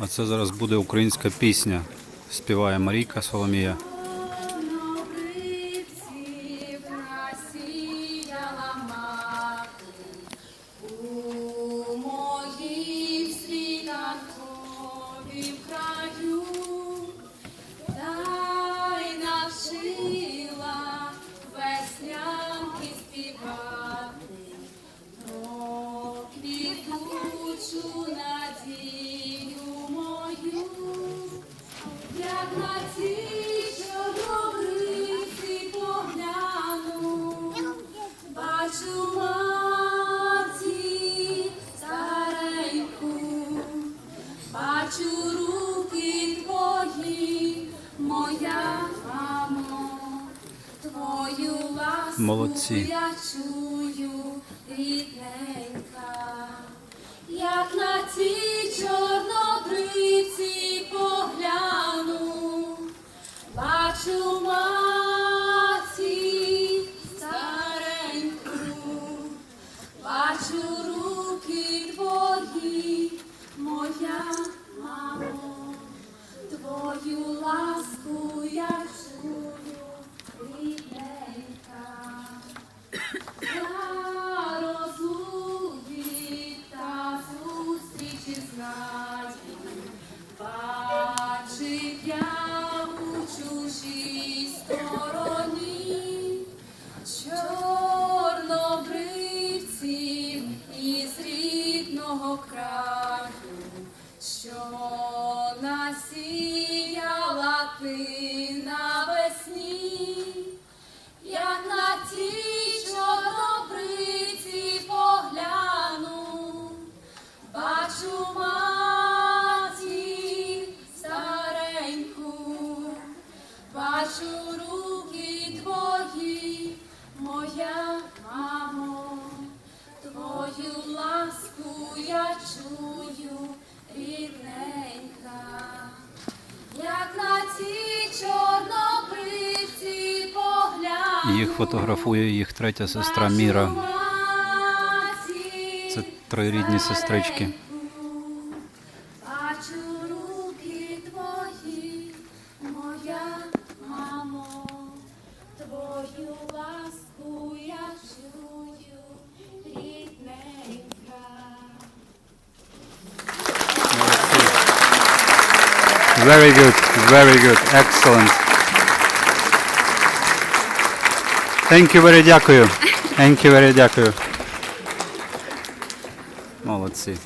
А це зараз буде українська пісня. Співає Марійка Соломія. Чорнобривців насіяла бачу руки твої, моя мамо, твою ласку Молодці. я чую, рідненька. Як на ці бачив я у чужій стороні чорнобривців із рідного краю, що насіяла мамо, твою ласку я чую, рідненька. Як на ці чорнобривці погляну, Їх фотографує їх третя сестра Міра. Це три троюрідні сестрички. твою ласку я чую, рідненька. Very good, very good, excellent. Thank you very дякую. Thank you very дякую. Молодці.